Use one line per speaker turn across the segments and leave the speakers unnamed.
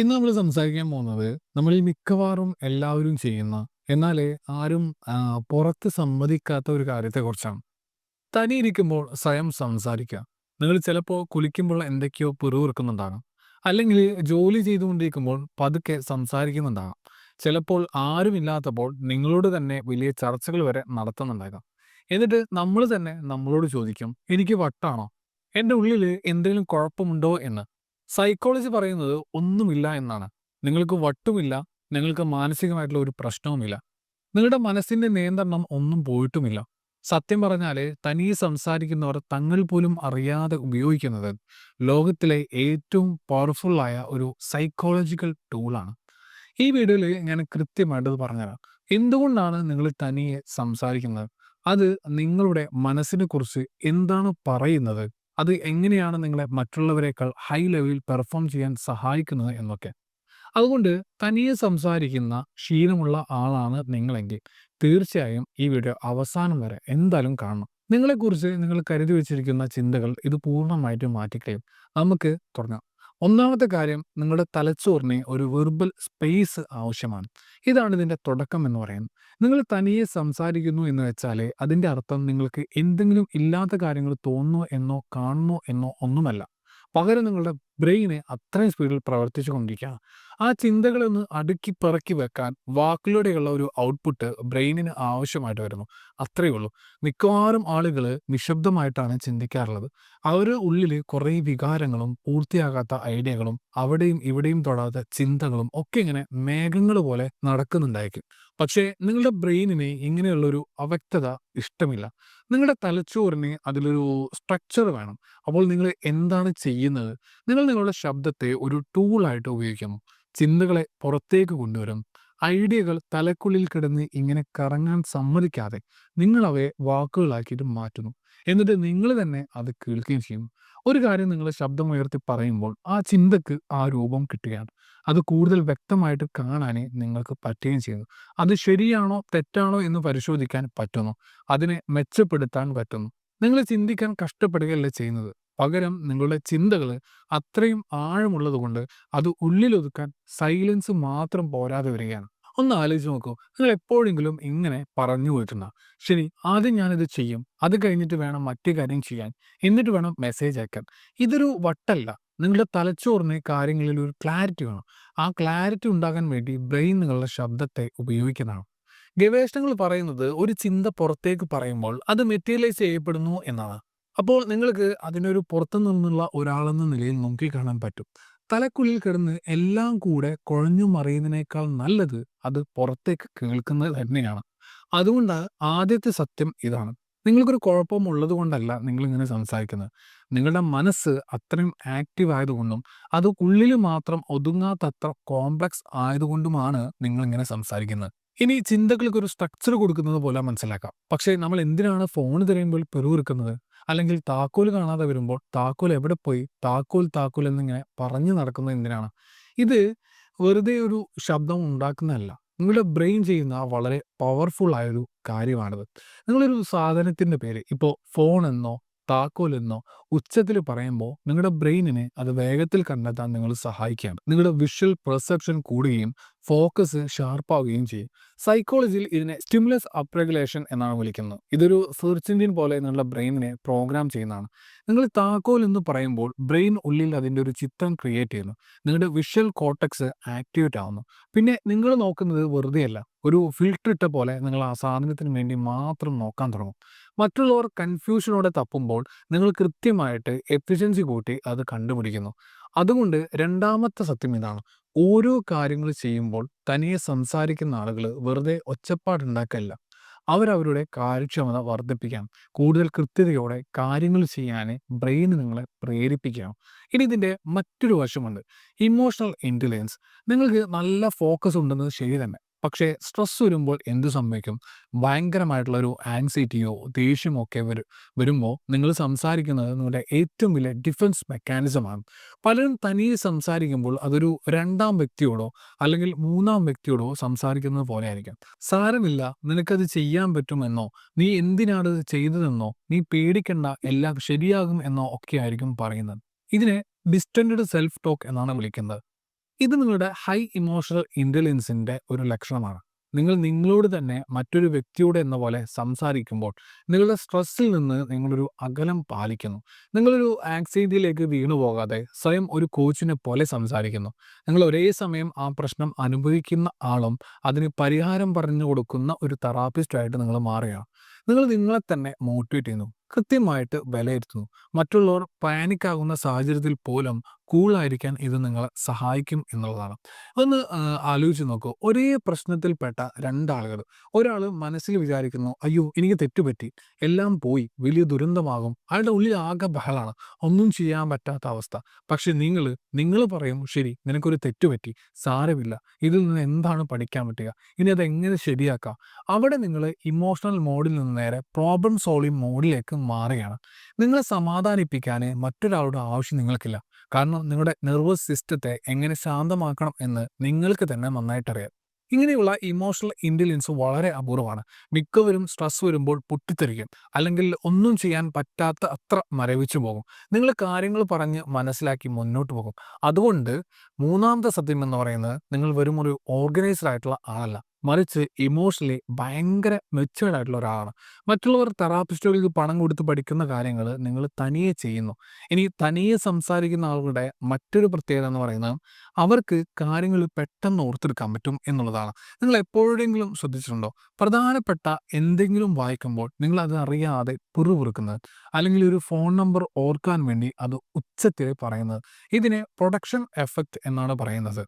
ഇന്ന് നമ്മൾ സംസാരിക്കാൻ പോകുന്നത് നമ്മളിൽ മിക്കവാറും എല്ലാവരും ചെയ്യുന്ന എന്നാലേ ആരും പുറത്ത് സമ്മതിക്കാത്ത ഒരു കാര്യത്തെക്കുറിച്ചാണ്. തനിയിരിക്കുമ്പോൾ സ്വയം സംസാരിക്കുക. നിങ്ങൾ ചിലപ്പോൾ കുളിക്കുമ്പോൾ എന്തൊക്കെയോ പിറുവിറുക്കുന്നുണ്ടാകാം അല്ലെങ്കിൽ ജോലി ചെയ്തുകൊണ്ടിരിക്കുമ്പോൾ പതുക്കെ സംസാരിക്കുന്നുണ്ടാകാം. ചിലപ്പോൾ ആരുമില്ലാത്തപ്പോൾ നിങ്ങളോട് തന്നെ വലിയ ചർച്ചകൾ വരെ നടത്തുന്നുണ്ടാകാം. എന്നിട്ട് നമ്മൾ തന്നെ നമ്മളോട് ചോദിക്കും, "എനിക്ക് വട്ടാണോ? എന്റെ ഉള്ളിൽ എന്തെങ്കിലും കുഴപ്പമുണ്ടോ?" എന്ന്. സൈക്കോളജി പറയുന്നത് ഒന്നുമില്ല എന്നാണ്. നിങ്ങൾക്ക് വട്ടുമില്ല, നിങ്ങൾക്ക് മാനസികമായിട്ടുള്ള ഒരു പ്രശ്നവുമില്ല. നിങ്ങളുടെ മനസ്സിന്റെ നിയന്ത്രണം ഒന്നും പോയിട്ടുമില്ല. സത്യം പറഞ്ഞാൽ തനിയെ സംസാരിക്കുന്നവർ തങ്ങൾ പോലും അറിയാതെ ഉപയോഗിക്കുന്നത് ലോകത്തിലെ ഏറ്റവും പവർഫുൾ ആയ ഒരു സൈക്കോളജിക്കൽ ടൂളാണ്. ഈ വീഡിയോയിൽ ഞാൻ കൃത്യമായിട്ട് പറഞ്ഞുതരാം. എന്തുകൊണ്ടാണ് നിങ്ങൾ തനിയെ സംസാരിക്കുന്നത്? അത് നിങ്ങളുടെ മനസ്സിനെ കുറിച്ച് എന്താണ് പറയുന്നത്? അത് എങ്ങനെയാണ് നിങ്ങളെ മറ്റുള്ളവരെക്കാൾ ഹൈ ലെവലിൽ പെർഫോം ചെയ്യാൻ സഹായിക്കുന്നത് എന്നൊക്കെ. അതുകൊണ്ട് തനിയെ സംസാരിക്കുന്ന ശീലമുള്ള ആളാണ് നിങ്ങളെങ്കിൽ തീർച്ചയായും ഈ വീഡിയോ അവസാനം വരെ എന്തായാലും കാണണം. നിങ്ങളെക്കുറിച്ച് നിങ്ങൾ കരുതി വെച്ചിരിക്കുന്ന ചിന്തകൾ ഇത് പൂർണമായിട്ടും മാറ്റിക്കളയും. നമുക്ക് തുടങ്ങാം. ഒന്നാമത്തെ കാര്യം നിങ്ങളുടെ തലച്ചോറിനെ ഒരു വെർബൽ സ്പേസ് ആവശ്യമാണ്. ഇതാണ് ഇതിന്റെ തുടക്കം എന്ന് പറയുന്നത്. നിങ്ങൾ തനിയെ സംസാരിക്കുന്നു എന്ന് വെച്ചാൽ അതിന്റെ അർത്ഥം നിങ്ങൾക്ക് എന്തെങ്കിലും ഇല്ലാത്ത കാര്യങ്ങൾ തോന്നുന്നു എന്നോ കാണുന്നു എന്നോ ഒന്നുമല്ല. പകരം നിങ്ങളുടെ ബ്രെയിനെ അത്രയും സ്പീഡിൽ പ്രവർത്തിച്ചു കൊണ്ടിരിക്കുകയാണ്. ആ ചിന്തകളൊന്ന് അടുക്കി പിറക്കി വെക്കാൻ വാക്കിലൂടെയുള്ള ഒരു ഔട്ട്പുട്ട് ബ്രെയിനിന് ആവശ്യമായിട്ട് വരുന്നു. അത്രയേ ഉള്ളൂ. മിക്കവാറും ആളുകൾ നിശബ്ദമായിട്ടാണ് ചിന്തിക്കാറുള്ളത്. അവരുടെ ഉള്ളിൽ കുറേ വികാരങ്ങളും പൂർത്തിയാകാത്ത ഐഡിയകളും അവിടെയും ഇവിടെയും തൊടാത്ത ചിന്തകളും ഒക്കെ ഇങ്ങനെ മേഘങ്ങൾ പോലെ നടക്കുന്നുണ്ടായിരിക്കും. പക്ഷേ നിങ്ങളുടെ ബ്രെയിനിന് ഇങ്ങനെയുള്ളൊരു അവ്യക്തത ഇഷ്ടമില്ല. നിങ്ങളുടെ തലച്ചോറിന് അതിലൊരു സ്ട്രക്ചർ വേണം. അപ്പോൾ നിങ്ങൾ എന്താണ് ചെയ്യുന്നത്? നിങ്ങൾ നിങ്ങളുടെ ശബ്ദത്തെ ഒരു ടൂളായിട്ട് ഉപയോഗിക്കുന്നു. ചിന്തകളെ പുറത്തേക്ക് കൊണ്ടുവരും. ഐഡിയകൾ തലക്കുള്ളിൽ കിടന്ന് ഇങ്ങനെ കറങ്ങാൻ സമ്മതിക്കാതെ നിങ്ങൾ അവയെ വാക്കുകളാക്കിയിട്ട് മാറ്റുന്നു. എന്നിട്ട് നിങ്ങൾ തന്നെ അത് കേൾക്കുകയും ചെയ്യുന്നു. ഒരു കാര്യം നിങ്ങൾ ശബ്ദമുയർത്തി പറയുമ്പോൾ ആ ചിന്തക്ക് ആ രൂപം കിട്ടുകയാണ്. അത് കൂടുതൽ വ്യക്തമായിട്ട് കാണാനേ നിങ്ങൾക്ക് പറ്റുകയും ചെയ്യുന്നു. അത് ശരിയാണോ തെറ്റാണോ എന്ന് പരിശോധിക്കാൻ പറ്റുന്നു. അതിനെ മെച്ചപ്പെടുത്താൻ പറ്റുന്നു. നിങ്ങൾ ചിന്തിക്കാൻ കഷ്ടപ്പെടുകയല്ല ചെയ്യുന്നത്. പകരം നിങ്ങളുടെ ചിന്തകൾ അത്രയും ആഴമുള്ളതുകൊണ്ട് അത് ഉള്ളിലൊതുക്കാൻ സൈലൻസ് മാത്രം പോരാതെ വരികയാണ്. ഒന്ന് ആലോചിച്ച് നോക്കൂ. നിങ്ങൾ എപ്പോഴെങ്കിലും ഇങ്ങനെ പറഞ്ഞു പോയിട്ടുണ്ടോ? ശരി ആദ്യം ഞാനിത് ചെയ്യും. അത് കഴിഞ്ഞിട്ട് വേണം മറ്റു കാര്യം ചെയ്യാൻ. എന്നിട്ട് വേണം മെസ്സേജ് അയക്കാൻ. ഇതൊരു വട്ടല്ല. നിങ്ങളുടെ തലച്ചോറിന് കാര്യങ്ങളിൽ ഒരു ക്ലാരിറ്റി വേണം. ആ ക്ലാരിറ്റി ഉണ്ടാകാൻ വേണ്ടി ബ്രെയിൻ നിങ്ങളുടെ ശബ്ദത്തെ ഉപയോഗിക്കുന്നതാണ്. ഗവേഷണങ്ങൾ പറയുന്നത് ഒരു ചിന്ത പുറത്തേക്ക് പറയുമ്പോൾ അത് മെറ്റീരിയലൈസ് ചെയ്യപ്പെടുന്നു എന്നാണ്. അപ്പോൾ നിങ്ങൾക്ക് അതിനൊരു പുറത്തു നിന്നുള്ള ഒരാളെന്ന നിലയിൽ നോക്കിക്കാണാൻ പറ്റും. തലക്കുള്ളിൽ കിടന്ന് എല്ലാം കൂടെ കുഴഞ്ഞു മറിയുന്നതിനേക്കാൾ നല്ലത് അത് പുറത്തേക്ക് കേൾക്കുന്നത് തന്നെയാണ്. അതുകൊണ്ട് ആദ്യത്തെ സത്യം ഇതാണ്. നിങ്ങൾക്കൊരു കുഴപ്പം ഉള്ളതുകൊണ്ടല്ല നിങ്ങളിങ്ങനെ സംസാരിക്കുന്നത്. നിങ്ങളുടെ മനസ്സ് അത്രയും ആക്റ്റീവ് ആയതുകൊണ്ടും അത് ഉള്ളിൽ മാത്രം ഒതുങ്ങാത്തത്ര കോംപ്ലക്സ് ആയതുകൊണ്ടുമാണ് നിങ്ങളിങ്ങനെ സംസാരിക്കുന്നത്. ഇനി ചിന്തകൾക്ക് ഒരു സ്ട്രക്ചർ കൊടുക്കുന്നത് പോലെ മനസ്സിലാക്കാം. പക്ഷേ നമ്മൾ എന്തിനാണ് ഫോൺ തിരയുമ്പോൾ പെരുവിറുക്കുന്നത് അല്ലെങ്കിൽ താക്കോൽ കാണാതെ വരുമ്പോൾ താക്കോൽ എവിടെ പോയി? താക്കോൽ താക്കോൽ എന്നിങ്ങനെ പറഞ്ഞു നടക്കുന്നത് എന്തിനാണ്? ഇത് വെറുതെ ഒരു ശബ്ദം ഉണ്ടാക്കുന്നതല്ല. നിങ്ങളുടെ ബ്രെയിൻ ചെയ്യുന്ന വളരെ പവർഫുൾ ആയൊരു കാര്യമാണിത്. നിങ്ങളൊരു സാധനത്തിന്റെ പേര് ഇപ്പോൾ ഫോൺ എന്നോ താക്കോൽ എന്നോ ഉച്ചത്തിൽ പറയുമ്പോൾ നിങ്ങളുടെ ബ്രെയിനിനെ അത് വേഗത്തിൽ കണ്ടെത്താൻ നിങ്ങൾ സഹായിക്കുകയാണ്. നിങ്ങളുടെ വിഷ്വൽ പെർസെപ്ഷൻ കൂടുകയും ഫോക്കസ് ഷാർപ്പാവുകയും ചെയ്യും. സൈക്കോളജിയിൽ ഇതിനെ സ്റ്റിമുലസ് അപ്രഗുലേഷൻ എന്നാണ് വിളിക്കുന്നത്. ഇതൊരു സെർച്ച് എഞ്ചിൻ പോലെ നിങ്ങളുടെ ബ്രെയിനിനെ പ്രോഗ്രാം ചെയ്യുന്നതാണ്. നിങ്ങൾ താക്കോൽ എന്ന് പറയുമ്പോൾ ബ്രെയിൻ ഉള്ളിൽ അതിന്റെ ഒരു ചിത്രം ക്രിയേറ്റ് ചെയ്യുന്നു. നിങ്ങളുടെ വിഷ്വൽ കോട്ടക്സ് ആക്ടിവേറ്റ് ആവുന്നു. പിന്നെ നിങ്ങൾ നോക്കുന്നത് വെറുതെയല്ല. ഒരു ഫിൽട്ടർ ഇട്ട പോലെ നിങ്ങൾ ആ സാധനത്തിന് വേണ്ടി മാത്രം നോക്കാൻ തുടങ്ങും. മറ്റുള്ളവർ കൺഫ്യൂഷനോടെ തപ്പുമ്പോൾ നിങ്ങൾ കൃത്യമായിട്ട് എഫിഷ്യൻസി കൂട്ടി അത് കണ്ടുപിടിക്കുന്നു. അതുകൊണ്ട് രണ്ടാമത്തെ സത്യം ഇതാണ്. ഓരോ കാര്യങ്ങൾ ചെയ്യുമ്പോൾ തനിയെ സംസാരിക്കുന്ന ആളുകൾ വെറുതെ ഒച്ചപ്പാടുണ്ടാക്കല്ല. അവരവരുടെ കാര്യക്ഷമത വർദ്ധിപ്പിക്കാം കൂടുതൽ കൃത്യതയോടെ കാര്യങ്ങൾ ചെയ്യാൻ ബ്രെയിൻ നിങ്ങളെ പ്രേരിപ്പിക്കാം ഇനി ഇതിന്റെ മറ്റൊരു വശമുണ്ട്. ഇമോഷണൽ ഇന്റലിജൻസ് നിങ്ങൾക്ക് നല്ല ഫോക്കസ് ഉണ്ടെന്നത് ശരി തന്നെ. പക്ഷേ സ്ട്രെസ് വരുമ്പോൾ എന്ത് സംഭവിക്കും? ഭയങ്കരമായിട്ടുള്ള ഒരു ആങ്സൈറ്റിയോ ദേഷ്യമോ ഒക്കെ വരും വരുമ്പോൾ നിങ്ങൾ സംസാരിക്കുന്നത് നിങ്ങളുടെ ഏറ്റവും വലിയ ഡിഫൻസ് മെക്കാനിസമാണ്. പലരും തനിയെ സംസാരിക്കുമ്പോൾ അതൊരു രണ്ടാം വ്യക്തിയോടോ അല്ലെങ്കിൽ മൂന്നാം വ്യക്തിയോടോ സംസാരിക്കുന്നത് പോലെയായിരിക്കും. സാരമില്ല നിനക്കത് ചെയ്യാൻ പറ്റുമെന്നോ, നീ എന്തിനാണ് ചെയ്തതെന്നോ, നീ പേടിക്കേണ്ട എല്ലാം ശരിയാകും എന്നോ ഒക്കെ ആയിരിക്കും പറയുന്നത്. ഇതിനെ ഡിസ്റ്റൻഡ് സെൽഫ് ടോക്ക് എന്നാണ് വിളിക്കുന്നത്. ഇത് നിങ്ങളുടെ ഹൈ ഇമോഷണൽ ഇന്റലിജൻസിന്റെ ഒരു ലക്ഷണമാണ്. നിങ്ങൾ നിങ്ങളോട് തന്നെ മറ്റൊരു വ്യക്തിയോട് എന്ന പോലെ സംസാരിക്കുമ്പോൾ നിങ്ങളുടെ സ്ട്രെസ്സിൽ നിന്ന് നിങ്ങളൊരു അകലം പാലിക്കുന്നു. നിങ്ങളൊരു ആക്സൈറ്റിയിലേക്ക് വീണു പോകാതെ സ്വയം ഒരു കോച്ചിനെ പോലെ സംസാരിക്കുന്നു. നിങ്ങൾ ഒരേ സമയം ആ പ്രശ്നം അനുഭവിക്കുന്ന ആളും അതിന് പരിഹാരം പറഞ്ഞു കൊടുക്കുന്ന ഒരു തെറാപ്പിസ്റ്റായിട്ട് നിങ്ങൾ മാറുകയാണ്. നിങ്ങൾ നിങ്ങളെ തന്നെ മോട്ടിവേറ്റ് ചെയ്യുന്നു. കൃത്യമായിട്ട് വിലയിരുത്തുന്നു. മറ്റുള്ളവർ പാനിക് ആകുന്ന സാഹചര്യത്തിൽ പോലും കൂളായിരിക്കാൻ ഇത് നിങ്ങളെ സഹായിക്കും എന്നുള്ളതാണ്. ഒന്ന് ആലോചിച്ച് നോക്കൂ. ഒരേ പ്രശ്നത്തിൽപ്പെട്ട 2 ആളുകൾ. ഒരാൾ മനസ്സിൽ വിചാരിക്കുന്നു, "അയ്യോ! എനിക്ക് തെറ്റുപറ്റി എല്ലാം പോയി. വലിയ ദുരന്തമാകും." അയാളുടെ ഉള്ളിൽ ആകെ ബഹളാണ്. ഒന്നും ചെയ്യാൻ പറ്റാത്ത അവസ്ഥ. പക്ഷെ നിങ്ങൾ നിങ്ങൾ പറയും, "ശരി, നിനക്കൊരു തെറ്റുപറ്റി സാരമില്ല. ഇതിൽ നിന്ന് എന്താണ് പഠിക്കാൻ പറ്റുക? ഇനി അതെങ്ങനെ ശരിയാക്കാം?" അവിടെ നിങ്ങൾ ഇമോഷണൽ മോഡിൽ നിന്ന് നേരെ പ്രോബ്ലം സോൾവിങ് മോഡിലേക്ക് മാറുകയാണ്. നിങ്ങളെ സമാധാനിപ്പിക്കാൻ മറ്റൊരാളുടെ ആവശ്യം നിങ്ങൾക്കില്ല. കാരണം നിങ്ങളുടെ നെർവസ് സിസ്റ്റത്തെ എങ്ങനെ ശാന്തമാക്കണം എന്ന് നിങ്ങൾക്ക് തന്നെ നന്നായിട്ടറിയാം. ഇങ്ങനെയുള്ള ഇമോഷണൽ ഇന്റലിജൻസ് വളരെ അപൂർവമാണ്. മിക്കവരും സ്ട്രെസ് വരുമ്പോൾ പൊട്ടിത്തെറിക്കും. അല്ലെങ്കിൽ ഒന്നും ചെയ്യാൻ പറ്റാത്ത അത്ര മരവിച്ചു പോകും. നിങ്ങൾ കാര്യങ്ങൾ പറഞ്ഞ് മനസ്സിലാക്കി മുന്നോട്ട് പോകും. അതുകൊണ്ട് മൂന്നാമത്തെ സത്യം എന്ന് പറയുന്നത് നിങ്ങൾ വെറും ഒരു ഓർഗനൈസ്ഡ് ആയിട്ടുള്ള ആളല്ല. മറിച്ച് ഇമോഷണലി ഭയങ്കര മെച്യൂർഡ് ആയിട്ടുള്ള ഒരാളാണ്. മറ്റുള്ളവർ തെറാപ്പിസ്റ്റുകൾക്ക് പണം കൊടുത്ത് പഠിക്കുന്ന കാര്യങ്ങൾ നിങ്ങൾ തനിയെ ചെയ്യുന്നു. ഇനി തനിയെ സംസാരിക്കുന്ന ആളുകളുടെ മറ്റൊരു പ്രത്യേകത എന്ന് പറയുന്നത് അവർക്ക് കാര്യങ്ങൾ പെട്ടെന്ന് ഓർത്തെടുക്കാൻ പറ്റും എന്നുള്ളതാണ്. നിങ്ങൾ എപ്പോഴെങ്കിലും ശ്രദ്ധിച്ചിട്ടുണ്ടോ? പ്രധാനപ്പെട്ട എന്തെങ്കിലും വായിക്കുമ്പോൾ നിങ്ങൾ അത് അറിയാതെ പുറുപുറുക്കുന്നത് അല്ലെങ്കിൽ ഒരു ഫോൺ നമ്പർ ഓർക്കാൻ വേണ്ടി അത് ഉച്ചത്തിൽ പറയുന്നത്. ഇതിനെ പ്രൊഡക്ഷൻ എഫക്റ്റ് എന്നാണ് പറയുന്നത്.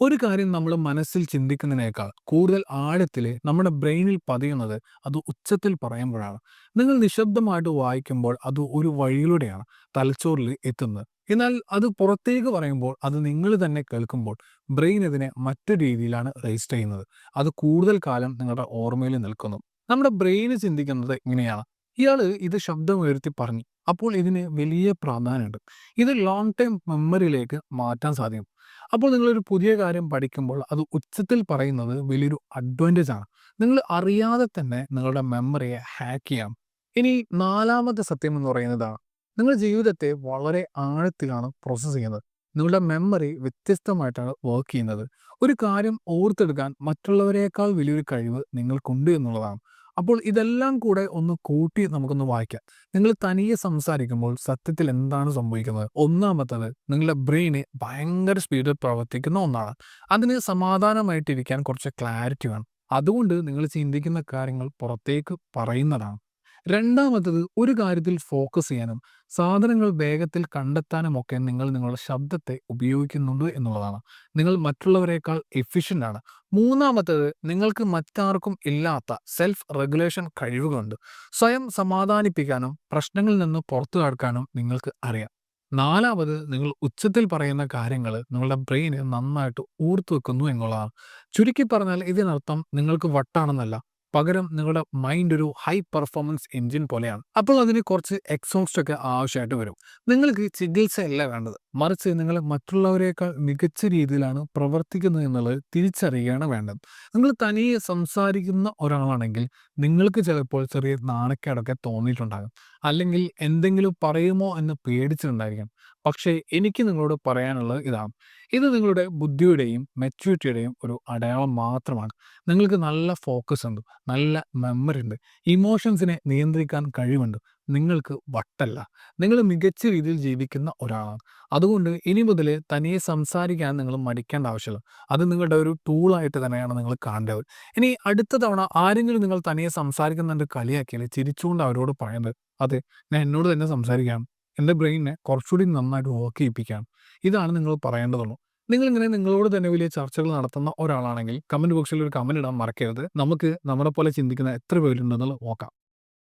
ഒരു കാര്യം നമ്മൾ മനസ്സിൽ ചിന്തിക്കുന്നതിനേക്കാൾ കൂടുതൽ ആഴത്തിൽ നമ്മുടെ ബ്രെയിനിൽ പതിയുന്നത് അത് ഉച്ചത്തിൽ പറയുമ്പോഴാണ്. നിങ്ങൾ നിശബ്ദമായിട്ട് വായിക്കുമ്പോൾ അത് ഒരു വഴിയിലൂടെയാണ് തലച്ചോറിൽ എത്തുന്നത്. എന്നാൽ അത് പുറത്തേക്ക് പറയുമ്പോൾ അത് നിങ്ങൾ തന്നെ കേൾക്കുമ്പോൾ ബ്രെയിൻ ഇതിനെ മറ്റു രീതിയിലാണ് രജിസ്റ്റർ ചെയ്യുന്നത്. അത് കൂടുതൽ കാലം നിങ്ങളുടെ ഓർമ്മയിൽ നിൽക്കുന്നു. നമ്മുടെ ബ്രെയിൻ ചിന്തിക്കുന്നത് ഇങ്ങനെയാണ്. ഇയാൾ ഇത് ശബ്ദം ഉയർത്തി പറഞ്ഞു. അപ്പോൾ ഇതിന് വലിയ പ്രാധാന്യമുണ്ട്. ഇത് ലോങ് ടൈം മെമ്മറിയിലേക്ക് മാറ്റാൻ സാധിക്കും. അപ്പോൾ നിങ്ങളൊരു പുതിയ കാര്യം പഠിക്കുമ്പോൾ അത് ഉച്ചത്തിൽ പറയുന്നത് വലിയൊരു അഡ്വാന്റേജ് ആണ്. നിങ്ങൾ അറിയാതെ തന്നെ നിങ്ങളുടെ മെമ്മറിയെ ഹാക്ക് ചെയ്യാം. ഇനി നാലാമത്തെ സത്യം എന്ന് പറയുന്നതാണ്. നിങ്ങൾ ജീവിതത്തെ വളരെ ആഴത്തിലാണ് പ്രോസസ്സ് ചെയ്യുന്നത്. നിങ്ങളുടെ മെമ്മറി വ്യത്യസ്തമായിട്ടാണ് വർക്ക് ചെയ്യുന്നത്. ഒരു കാര്യം ഓർത്തെടുക്കാൻ മറ്റുള്ളവരെക്കാൾ വലിയൊരു കഴിവ് നിങ്ങൾക്കുണ്ട് എന്നുള്ളതാണ്. അപ്പോൾ ഇതെല്ലാം കൂടെ ഒന്ന് കൂട്ടി നമുക്കൊന്ന് വായിക്കാം. നിങ്ങൾ തനിയെ സംസാരിക്കുമ്പോൾ സത്യത്തിൽ എന്താണ് സംഭവിക്കുന്നത്? ഒന്നാമത്തത് നിങ്ങളുടെ ബ്രെയിന് ഭയങ്കര സ്പീഡിൽ പ്രവർത്തിക്കുന്ന ഒന്നാണ്. അതിന് സമാധാനമായിട്ടിരിക്കാൻ കുറച്ച് ക്ലാരിറ്റി വേണം. അതുകൊണ്ട് നിങ്ങൾ ചിന്തിക്കുന്ന കാര്യങ്ങൾ പുറത്തേക്ക് പറയുന്നതാണ്. രണ്ടാമത്തേത് ഒരു കാര്യത്തിൽ ഫോക്കസ് ചെയ്യാനും സാധനങ്ങൾ വേഗത്തിൽ കണ്ടെത്താനും ഒക്കെ നിങ്ങൾ നിങ്ങളുടെ ശബ്ദത്തെ ഉപയോഗിക്കുന്നുണ്ട് എന്നുള്ളതാണ്. നിങ്ങൾ മറ്റുള്ളവരെക്കാൾ എഫിഷ്യന്റ് ആണ്. മൂന്നാമത്തത് നിങ്ങൾക്ക് മറ്റാർക്കും ഇല്ലാത്ത സെൽഫ് റെഗുലേഷൻ കഴിവുകളുണ്ട്. സ്വയം സമാധാനിപ്പിക്കാനും പ്രശ്നങ്ങളിൽ നിന്ന് പുറത്തു കടക്കാനും നിങ്ങൾക്ക് അറിയാം. നാലാമത് നിങ്ങൾ ഉച്ചത്തിൽ പറയുന്ന കാര്യങ്ങൾ നിങ്ങളുടെ ബ്രെയിന് നന്നായിട്ട് ഊർത്തു വെക്കുന്നു എന്നുള്ളതാണ്. ചുരുക്കി പറഞ്ഞാൽ ഇതിനർത്ഥം നിങ്ങൾക്ക് വട്ടാണെന്നല്ല. പകരം നിങ്ങളുടെ മൈൻഡ് ഒരു ഹൈ പെർഫോമൻസ് എഞ്ചിൻ പോലെയാണ്. അപ്പോൾ അതിന് കുറച്ച് എക്സോസ്റ്റ് ഒക്കെ ആവശ്യമായിട്ട് വരും. നിങ്ങൾക്ക് ചികിത്സയല്ല വേണ്ടത്. മറിച്ച് നിങ്ങൾ മറ്റുള്ളവരെക്കാൾ മികച്ച രീതിയിലാണ് പ്രവർത്തിക്കുന്നത് എന്നുള്ളത് തിരിച്ചറിയുകയാണ് വേണ്ടത്. നിങ്ങൾ തനിയെ സംസാരിക്കുന്ന ഒരാളാണെങ്കിൽ നിങ്ങൾക്ക് ചിലപ്പോൾ ചെറിയ നാണക്കേടൊക്കെ തോന്നിയിട്ടുണ്ടാകും. അല്ലെങ്കിൽ എന്തെങ്കിലും പറയുമോ എന്ന് പേടിച്ചിട്ടുണ്ടായിരിക്കാം. പക്ഷേ എനിക്ക് നിങ്ങളോട് പറയാനുള്ളത് ഇതാണ്. ഇത് നിങ്ങളുടെ ബുദ്ധിയുടെയും മെച്യൂരിറ്റിയുടെയും ഒരു അടയാളം മാത്രമാണ്. നിങ്ങൾക്ക് നല്ല ഫോക്കസ് ഉണ്ട്. നല്ല മെമ്മറി ഉണ്ട്. ഇമോഷൻസിനെ നിയന്ത്രിക്കാൻ കഴിവുണ്ട്. നിങ്ങൾക്ക് വട്ടല്ല. നിങ്ങൾ മികച്ച രീതിയിൽ ജീവിക്കുന്ന ഒരാളാണ്. അതുകൊണ്ട് ഇനി മുതൽ തനിയെ സംസാരിക്കാൻ നിങ്ങൾ മടിക്കേണ്ട ആവശ്യമില്ല. അത് നിങ്ങളുടെ ഒരു ടൂളായിട്ട് തന്നെയാണ് നിങ്ങൾ കാണേണ്ടത്. ഇനി അടുത്ത തവണ ആരെങ്കിലും നിങ്ങൾ തനിയെ സംസാരിക്കുന്നുണ്ട് കളിയാക്കിയാൽ ചിരിച്ചുകൊണ്ട് അവരോട് പറയേണ്ടത്, "അതെ, ഞാൻ എന്നോട് തന്നെ സംസാരിക്കാം എന്റെ ബ്രെയിനിനെ കുറച്ചുകൂടി നന്നായിട്ട് വർക്ക് ചെയ്യിപ്പിക്കാം ഇതാണ് നിങ്ങൾ പറയേണ്ടതുള്ളൂ. നിങ്ങളിങ്ങനെ നിങ്ങളോട് തന്നെ വലിയ ചർച്ചകൾ നടത്തുന്ന ഒരാളാണെങ്കിൽ കമന്റ് ബോക്സിൽ ഒരു കമന്റ് ഇടാൻ മറക്കരുത്. നമുക്ക് നമ്മളെ പോലെ ചിന്തിക്കുന്ന എത്ര പേരുണ്ടെന്നുള്ളത് നോക്കാം.